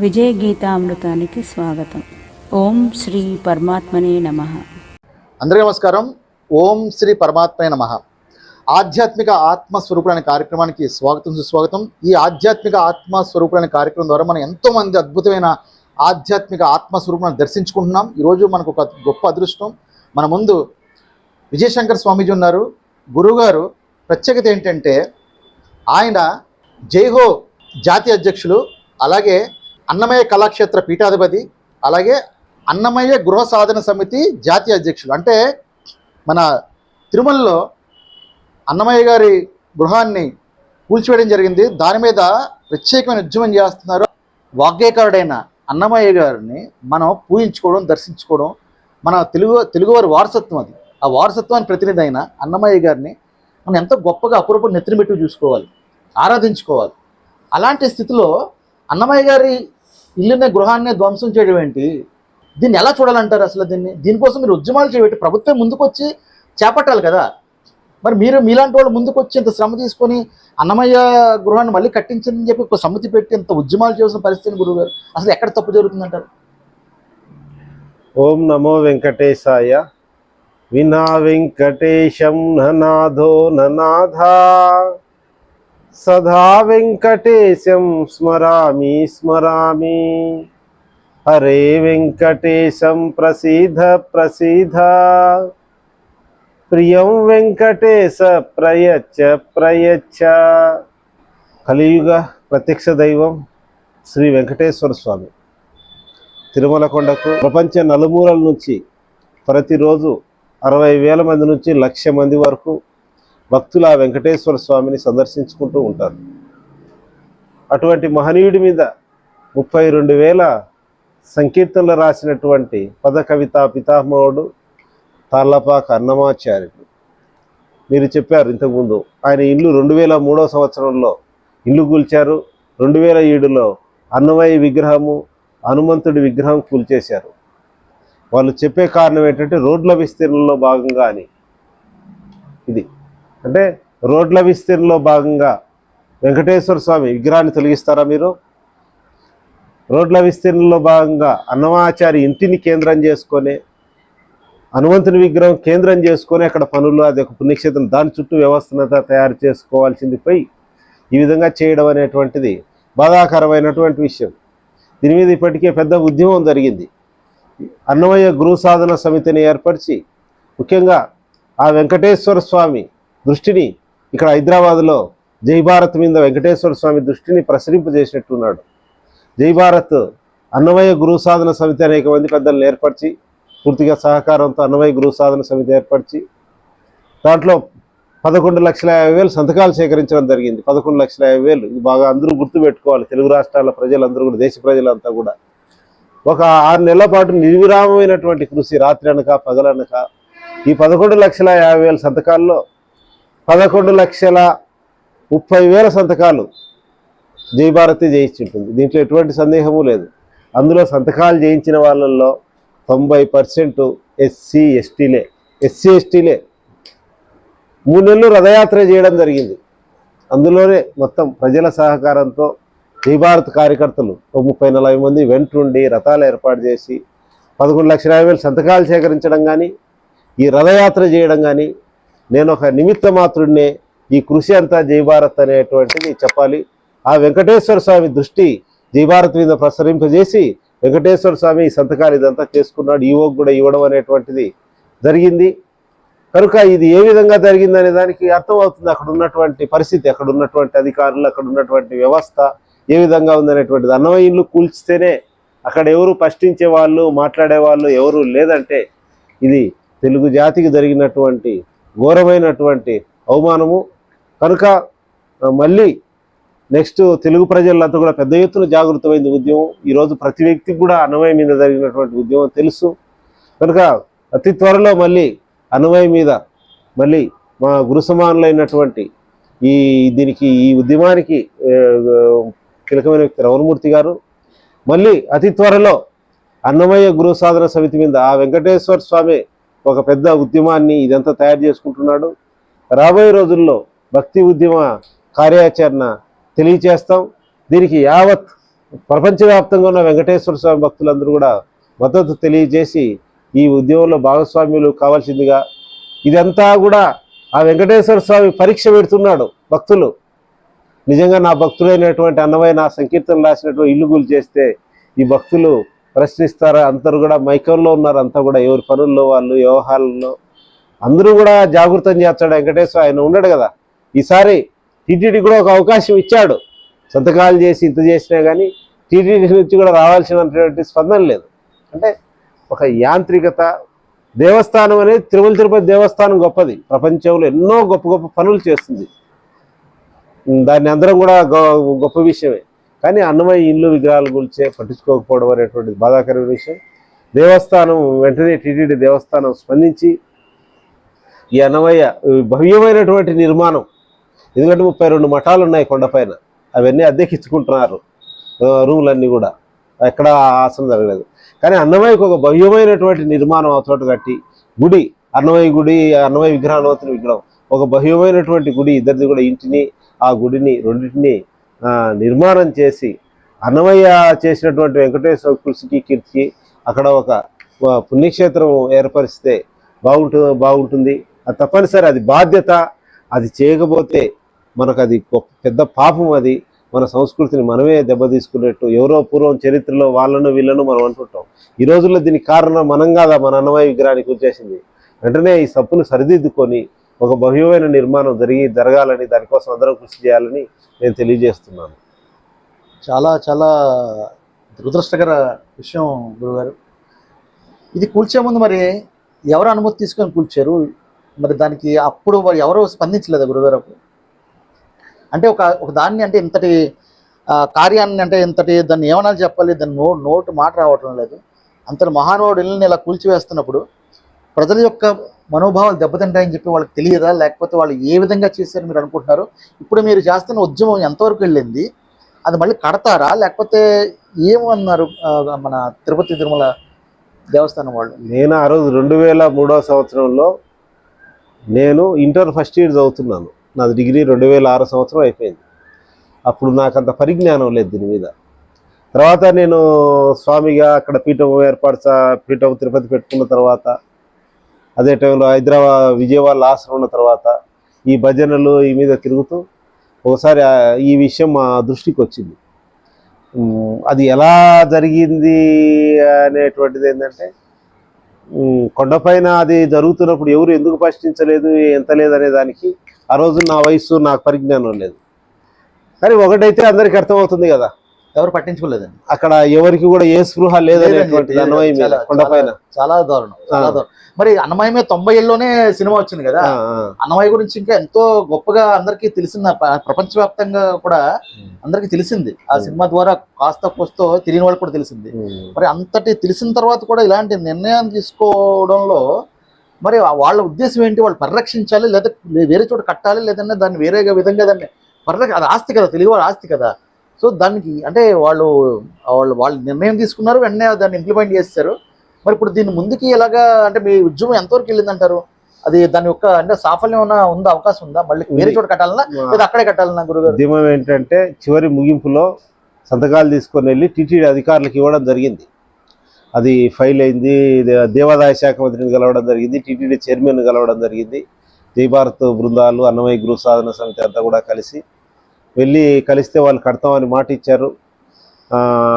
విజయ గీతామృతానికి స్వాగతం. ఓం శ్రీ పరమాత్మనే నమ. అందరికీ నమస్కారం. ఓం శ్రీ పరమాత్మనే నమ. ఆధ్యాత్మిక ఆత్మస్వరూపుడు అనే కార్యక్రమానికి స్వాగతం సుస్వాగతం. ఈ ఆధ్యాత్మిక ఆత్మస్వరూపుడు అనే కార్యక్రమం ద్వారా మనం ఎంతోమంది అద్భుతమైన ఆధ్యాత్మిక ఆత్మస్వరూపాన్ని దర్శించుకుంటున్నాం. ఈరోజు మనకు ఒక గొప్ప అదృష్టం. మన ముందు విజయశంకర్ స్వామీజీ ఉన్నారు. గురువుగారు ప్రత్యేకత ఏంటంటే ఆయన జైహో జాతీయ అధ్యక్షులు అలాగే అన్నమయ్య కళాక్షేత్ర పీఠాధిపతి అలాగే అన్నమయ్య గృహ సాధన సమితి జాతీయ అధ్యక్షులు. అంటే మన తిరుమలలో అన్నమయ్య గారి గృహాన్ని కూల్చివేయడం జరిగింది. దాని మీద ప్రత్యేకమైన ఉద్యమం చేస్తున్నారు. వాగ్గేకారుడైన అన్నమయ్య గారిని మనం పూజించుకోవడం దర్శించుకోవడం మన తెలుగు తెలుగువారి వారసత్వం అది. ఆ వారసత్వాన్ని ప్రతినిధి అయిన అన్నమయ్య గారిని మనం ఎంతో గొప్పగా అపురూపం నెత్తిన పెట్టి చూసుకోవాలి ఆరాధించుకోవాలి. అలాంటి స్థితిలో అన్నమయ్య గారి ఇల్లునే గృహాన్ని ధ్వంసం చేయడం ఏంటి? దీన్ని ఎలా చూడాలంటారు అసలు దీన్ని? దీనికోసం మీరు ఉద్యమాలు చేయబట్టి ప్రభుత్వం ముందుకొచ్చి చేపట్టాలి కదా. మరి మీరు మీలాంటి వాళ్ళు ముందుకొచ్చి ఇంత శ్రమ తీసుకొని అన్నమయ్య గృహాన్ని మళ్ళీ కట్టించిందని చెప్పి ఒక సమ్మతి పెట్టి ఇంత ఉద్యమాలు చేసిన పరిస్థితిని గురుగారు అసలు ఎక్కడ తప్పు జరుగుతుందంటారు? ఓం నమో వెంకటేశాయ. వినా వెంకటేశం ననాథో ననాథా. సదా వెంకటేశం స్మరామి స్మరామి. హరే వెంకటేశం ప్రసీద ప్రసీద ప్రియం వెంకటేశ ప్రయచ్చ ప్రయచ్చ. కలియుగ ప్రత్యక్ష దైవం శ్రీ వెంకటేశ్వర స్వామి. తిరుమల కొండకు ప్రపంచ నలుమూలల నుంచి ప్రతిరోజు అరవై వేల మంది నుంచి లక్ష మంది వరకు భక్తులు ఆ వెంకటేశ్వర స్వామిని సందర్శించుకుంటూ ఉంటారు. అటువంటి మహనీయుడి మీద ముప్పై రెండు వేల సంకీర్తనలు రాసినటువంటి పద కవితా పితామహుడు తార్లపాక అన్నమాచార్యుడు. మీరు చెప్పారు ఇంతకుముందు ఆయన ఇల్లు రెండు వేల మూడో సంవత్సరంలో ఇల్లు కూల్చారు రెండు వేల ఏడులో అన్నమయ్య విగ్రహము హనుమంతుడి విగ్రహం కూల్చేశారు. వాళ్ళు చెప్పే కారణం ఏంటంటే రోడ్ల విస్తీర్ణంలో భాగంగా అని. ఇది. అంటే రోడ్ల విస్తీర్ణంలో భాగంగా వెంకటేశ్వర స్వామి విగ్రహాన్ని తొలగిస్తారా మీరు? రోడ్ల విస్తీర్ణంలో భాగంగా అన్నమాచారి ఇంటిని కేంద్రం చేసుకొని హనుమంతుని విగ్రహం కేంద్రం చేసుకొని అక్కడ పనులు అది ఒక పుణ్యక్షేత్రం దాని చుట్టూ వ్యవస్థనంతా తయారు చేసుకోవాల్సింది ఈ విధంగా చేయడం అనేటువంటిది బాధాకరమైనటువంటి విషయం. దీని మీద ఇప్పటికే పెద్ద ఉద్యమం జరిగింది. అన్నమయ్య గురు సాధన సమితిని ఏర్పరిచి ముఖ్యంగా ఆ వెంకటేశ్వర స్వామి దృష్టిని ఇక్కడ హైదరాబాద్లో జై భారత్ మీద వెంకటేశ్వర స్వామి దృష్టిని ప్రసరింపజేసినట్టున్నాడు. జై భారత్ అన్నమయ్య గురు సాధన సమితి అనేక మంది పెద్దలను ఏర్పరిచి పూర్తిగా సహకారంతో అన్నమయ్య గురు సాధన సమితి ఏర్పరిచి దాంట్లో పదకొండు లక్షల యాభై వేలు సంతకాలు సేకరించడం జరిగింది. పదకొండు లక్షల యాభై వేలు ఇది బాగా అందరూ గుర్తుపెట్టుకోవాలి. తెలుగు రాష్ట్రాల ప్రజలందరూ కూడా దేశ ప్రజలంతా కూడా. ఒక ఆరు నెలల పాటు నిర్విరామమైనటువంటి కృషి రాత్రి అనక పగలనక ఈ పదకొండు లక్షల యాభై వేల సంతకాల్లో పదకొండు లక్షల ముప్పై వేల సంతకాలు జయభారతి జయించుంటుంది. దీంట్లో ఎటువంటి సందేహము లేదు. అందులో సంతకాలు చేయించిన వాళ్ళల్లో తొంభై పర్సెంట్ ఎస్సీ ఎస్టీలే. ఎస్సీ ఎస్టీలే. మూడు నెలలు రథయాత్ర చేయడం జరిగింది. అందులోనే మొత్తం ప్రజల సహకారంతో జయభారత్ కార్యకర్తలు ఒక ముప్పై నలభై మంది వెంటుండి రథాలు ఏర్పాటు చేసి పదకొండు లక్షల యాభై వేలు సంతకాలు సేకరించడం కానీ ఈ రథయాత్ర చేయడం కానీ నేను ఒక నిమిత్త మాత్రుడినే ఈ కృషి అంతా జయభారత్ అనేటువంటిది చెప్పాలి. ఆ వెంకటేశ్వర స్వామి దృష్టి జయభారత్ మీద ప్రసరింపజేసి వెంకటేశ్వర స్వామి ఈ సంతకాలు ఇదంతా చేసుకున్నాడు ఈవోకు కూడా ఇవ్వడం అనేటువంటిది జరిగింది. కనుక ఇది ఏ విధంగా జరిగింది అనే దానికి అర్థమవుతుంది. అక్కడ ఉన్నటువంటి పరిస్థితి అక్కడ ఉన్నటువంటి అధికారులు అక్కడ ఉన్నటువంటి వ్యవస్థ ఏ విధంగా ఉందనేటువంటిది. అన్నమయ్య ఇల్లు కూల్చితేనే అక్కడ ఎవరు ప్రశ్నించే వాళ్ళు మాట్లాడే వాళ్ళు ఎవరు లేదంటే ఇది తెలుగు జాతికి జరిగినటువంటి ఘోరమైనటువంటి అవమానము. కనుక మళ్ళీ నెక్స్ట్ తెలుగు ప్రజలంతా కూడా పెద్ద ఎత్తున జాగృతమైంది ఉద్యమం. ఈరోజు ప్రతి వ్యక్తికి కూడా అన్నమయ్య మీద జరిగినటువంటి ఉద్యమం తెలుసు. కనుక అతి త్వరలో మళ్ళీ అన్నమయ్య మీద మళ్ళీ మా గురుసమానులైనటువంటి ఈ దీనికి ఈ ఉద్యమానికి కీలకమైన వ్యక్తి రవణమూర్తి గారు మళ్ళీ అతి త్వరలో అన్నమయ్య గురు సాధన సమితి మీద ఆ వెంకటేశ్వర స్వామి ఒక పెద్ద ఉద్యమాన్ని ఇదంతా తయారు చేసుకుంటున్నాడు. రాబోయే రోజుల్లో భక్తి ఉద్యమ కార్యాచరణ తెలియచేస్తాం. దీనికి యావత్ ప్రపంచవ్యాప్తంగా ఉన్న వెంకటేశ్వర స్వామి భక్తులందరూ కూడా మద్దతు తెలియజేసి ఈ ఉద్యమంలో భాగస్వామ్యులు కావాల్సిందిగా ఇదంతా కూడా ఆ వెంకటేశ్వర స్వామి పరీక్ష పెడుతున్నాడు భక్తులు. నిజంగా నా భక్తులైనటువంటి అన్నమయ్య నా సంకీర్తన రాసినటువంటి ఇల్లుగులు చేస్తే ఈ భక్తులు ప్రశ్నిస్తారా? అందరూ కూడా మైకంలో ఉన్నారు. అంతా కూడా ఎవరి పనుల్లో వాళ్ళు వ్యవహారంలో. అందరూ కూడా జాగృతం చేస్తాడు వెంకటేశ్వర. ఆయన ఉన్నాడు కదా. ఈసారి టీటీడీ కూడా ఒక అవకాశం ఇచ్చాడు. సంతకాలు చేసి ఇంత చేసినా కానీ టీటీడీ నుంచి కూడా రావాల్సినటువంటి స్పందన లేదు. అంటే ఒక యాంత్రికత దేవస్థానం అనేది తిరుమల తిరుపతి దేవస్థానం గొప్పది. ప్రపంచంలో ఎన్నో గొప్ప గొప్ప పనులు చేస్తుంది. దాన్ని అందరం కూడా గొ- గొప్ప విషయమే. కానీ అన్నమయ్య ఇల్లు విగ్రహాలు గురించే పట్టించుకోకపోవడం అనేటువంటిది బాధాకరమైన విషయం. దేవస్థానం వెంటనే టీటీడీ దేవస్థానం స్పందించి ఈ అన్నమయ్య భవ్యమైనటువంటి నిర్మాణం ఎందుకంటే ముప్పై రెండు మఠాలు ఉన్నాయి కొండపైన అవన్నీ అద్దెకిచ్చుకుంటున్నారు. రూములన్నీ కూడా. ఎక్కడ ఆసనం జరగలేదు. కానీ అన్నమయ్యకు ఒక భవ్యమైనటువంటి నిర్మాణం ఆ చోట కట్టి గుడి అన్నమయ్య గుడి అన్నమయ్య విగ్రహం విగ్రహం ఒక భవ్యమైనటువంటి గుడి ఇద్దరిది కూడా ఇంటిని ఆ గుడిని రెండింటిని నిర్మాణం చేసి అన్నమయ్య చేసినటువంటి వెంకటేశ్వర కృషికి కీర్తికి అక్కడ ఒక పుణ్యక్షేత్రం ఏర్పరిస్తే బాగుంటు బాగుంటుంది. అది తప్పనిసరి అది బాధ్యత. అది చేయకపోతే మనకు అది పెద్ద పాపం అది. మన సంస్కృతిని మనమే దెబ్బతీసుకున్నట్టు ఎవరో పూర్వం చరిత్రలో వాళ్ళను వీళ్ళను మనం అంటుంటాం. ఈ రోజుల్లో దీనికి కారణం మనం కాదా? మన అన్నమయ్య విగ్రహానికి వచ్చేసింది. వెంటనే ఈ సప్పును సరిదిద్దుకొని ఒక భవ్యమైన నిర్మాణం జరిగి జరగాలని దానికోసం అందరం కృషి చేయాలని నేను తెలియజేస్తున్నాను. చాలా చాలా దురదృష్టకర విషయం గురుగారు. ఇది కూల్చే ముందు మరి ఎవరు అనుమతి తీసుకొని కూల్చారు? మరి దానికి అప్పుడు వారు ఎవరు స్పందించలేదు గురుగారు అంటే ఒక ఒక దాన్ని అంటే ఇంతటి కార్యాన్ని అంటే ఇంతటి దాన్ని ఏమన్నా చెప్పాలి? దాన్ని నో నోటు మాట రావటం లేదు. అంతటి మహానుభావుడు ఇళ్ళని ఇలా కూల్చివేస్తున్నప్పుడు ప్రజల యొక్క మనోభావాలు దెబ్బతింటాయని చెప్పి వాళ్ళకి తెలియదా? లేకపోతే వాళ్ళు ఏ విధంగా చేశారని మీరు అనుకుంటున్నారు? ఇప్పుడు మీరు చేస్తున్న ఉద్యమం ఎంతవరకు వెళ్ళింది? అది మళ్ళీ కడతారా? లేకపోతే ఏమన్నారు మన తిరుపతి తిరుమల దేవస్థానం వాళ్ళు? నేను ఆ రోజు రెండు వేల మూడవ సంవత్సరంలో నేను ఇంటర్ ఫస్ట్ ఇయర్ చదువుతున్నాను. నాది డిగ్రీ రెండు వేల ఆరు సంవత్సరం అయిపోయింది. అప్పుడు నాకు అంత పరిజ్ఞానం లేదు దీని మీద. తర్వాత నేను స్వామిగా అక్కడ పీఠం ఏర్పాటు పీఠం తిరుపతి పెట్టుకున్న తర్వాత అదే టైంలో హైదరాబాద్ విజయవాడ లాస్ట్ ఉన్న తర్వాత ఈ భజనలు ఈ మీద తిరుగుతూ ఒకసారి ఈ విషయం మా దృష్టికి వచ్చింది. అది ఎలా జరిగింది అనేటువంటిది ఏంటంటే కొండపైన అది జరుగుతున్నప్పుడు ఎవరు ఎందుకు ప్రశ్నించలేదు ఎంత లేదనే దానికి ఆ రోజు నా వయసు నాకు పరిజ్ఞానం లేదు. కానీ ఒకటైతే అందరికీ అర్థమవుతుంది కదా. ఎవరు పట్టించుకోలేదండి అక్కడ ఎవరికి కూడా ఏ స్పృహ లేదనేటువంటి లేదండి. అన్నమయ్య మీద చాలా- కొండపైన చాలా దారుణం చాలా. దారుణం మరి అన్నమయ్య తొంభై ఏళ్ళలోనే సినిమా వచ్చింది కదా. అన్నమయ్య గురించి ఇంకా ఎంతో గొప్పగా అందరికీ తెలిసిన ప- ప్రపంచవ్యాప్తంగా కూడా అందరికీ తెలిసింది ఆ. సినిమా ద్వారా కాస్త కోస్తో తెలియని వాళ్ళకి కూడా తెలిసింది. మరి అంతటి తెలిసిన తర్వాత కూడా ఇలాంటి నిర్ణయం తీసుకోవడంలో మరి వాళ్ళ ఉద్దేశం ఏంటి వాళ్ళు పరిరక్షించాలి లేదా వేరే చోట కట్టాలి లేదంటే దాన్ని వేరే విధంగా దాన్ని పరిరక్ష అది ఆస్తి కదా తెలుగు వాళ్ళ ఆస్తి కదా సో దానికి అంటే వాళ్ళు వాళ్ళు వాళ్ళు నిర్ణయం తీసుకున్నారు వెంటనే దాన్ని ఇంప్లిమెంట్ చేస్తారు. మరి ఇప్పుడు దీన్ని ముందుకి ఎలాగా అంటే మీ ఉద్యమం ఎంతవరకు వెళ్ళిందంటారు? అది దాని యొక్క అంటే సాఫల్యం ఉన్న ఉందా అవకాశం ఉందా? మళ్ళీ వేరే. చోట కట్టాలన్నా లేదా అక్కడే కట్టాలన్నా గురుగారు? ఉద్యమం ఏంటంటే చివరి ముగింపులో సంతకాలు తీసుకొని వెళ్ళి టీటీడీ అధికారులకు ఇవ్వడం జరిగింది. అది ఫైల్ అయింది దేవాదాయ శాఖ మంత్రిని కలవడం జరిగింది టీటీడీ చైర్మన్ కలవడం జరిగింది. జయభారత్ బృందాలు అన్నమయ్య గృహ సాధన సమితి అంతా కూడా కలిసి వెళ్ళి కలిస్తే వాళ్ళు కడతామని మాట ఇచ్చారు.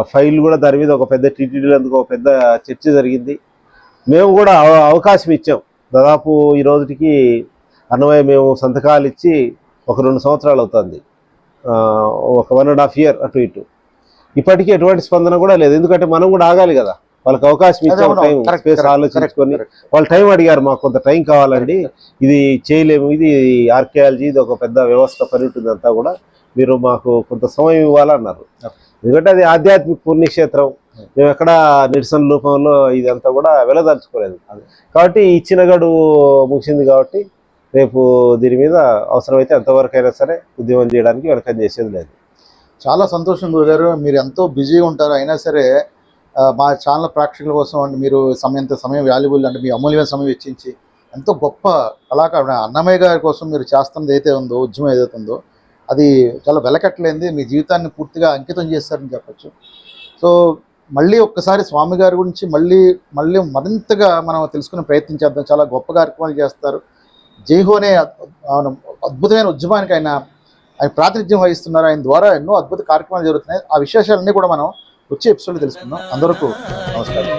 ఫైల్ కూడా దాని మీద ఒక పెద్ద టీటీడీలో అందుకు ఒక పెద్ద చర్చ జరిగింది. మేము కూడా అవ- అవకాశం ఇచ్చాం. దాదాపు ఈ రోజుకి అన్నమయ్య మేము సంతకాలు ఇచ్చి ఒక రెండు సంవత్సరాలు అవుతుంది. ఒక వన్ అండ్ హాఫ్ ఇయర్ అటు ఇటు. ఇప్పటికీ ఎటువంటి స్పందన కూడా లేదు. ఎందుకంటే మనం కూడా ఆగాలి కదా. వాళ్ళకి అవకాశం ఇచ్చాం టైం స్పేస్ ఆలోచించుకొని. వాళ్ళు టైం అడిగారు మాకు కొంత టైం కావాలండి. ఇది చేయలేము. ఇది ఆర్కియాలజీ ఇది ఒక పెద్ద వ్యవస్థ పని ఉంటుంది అంతా కూడా. మీరు మాకు కొంత సమయం ఇవ్వాలన్నారు. ఎందుకంటే అది ఆధ్యాత్మిక పుణ్యక్షేత్రం. మేము ఎక్కడ నిరసన రూపంలో ఇదంతా కూడా వెళ్ళదలుచుకోలేదు కాబట్టి ఈ ఇచ్చిన గడువు ముగిసింది కాబట్టి రేపు దీని మీద అవసరమైతే ఎంతవరకు అయినా సరే ఉద్యమం చేయడానికి వెనకం చేసేది లేదు. చాలా సంతోషం గురుగారు. మీరు ఎంతో బిజీగా ఉంటారు. అయినా సరే మా ఛానల్ ప్రేక్షకుల కోసం అంటే మీరు సమయం ఎంత సమయం వాల్యుబుల్ అంటే మీ అమూల్యమైన సమయం వెచ్చించి ఎంతో గొప్ప కళాకారుడు అన్నమయ్య గారి కోసం మీరు చేస్తున్నది ఏదైతే ఉందో ఉద్యమం ఏదైతే ఉందో అది చాలా వెలకట్లేంది మీ జీవితాన్ని పూర్తిగా అంకితం చేస్తారని చెప్పచ్చు. సో మళ్ళీ ఒక్కసారి స్వామి గారి గురించి మళ్ళీ మళ్ళీ మరింతగా మనం తెలుసుకుని ప్రయత్నం చేద్దాం. చాలా గొప్ప కార్యక్రమాలు చేస్తారు. జైహో అనే అద్భుతమైన ఉద్యమానికి ఆయన ఆయన ప్రాతినిధ్యం వహిస్తున్నారు. ఆయన ద్వారా ఎన్నో అద్భుత కార్యక్రమాలు జరుగుతున్నాయి. ఆ విశేషాలన్నీ కూడా మనం వచ్చే ఎపిసోడ్ తెలుసుకుందాం. అందరూ నమస్కారం.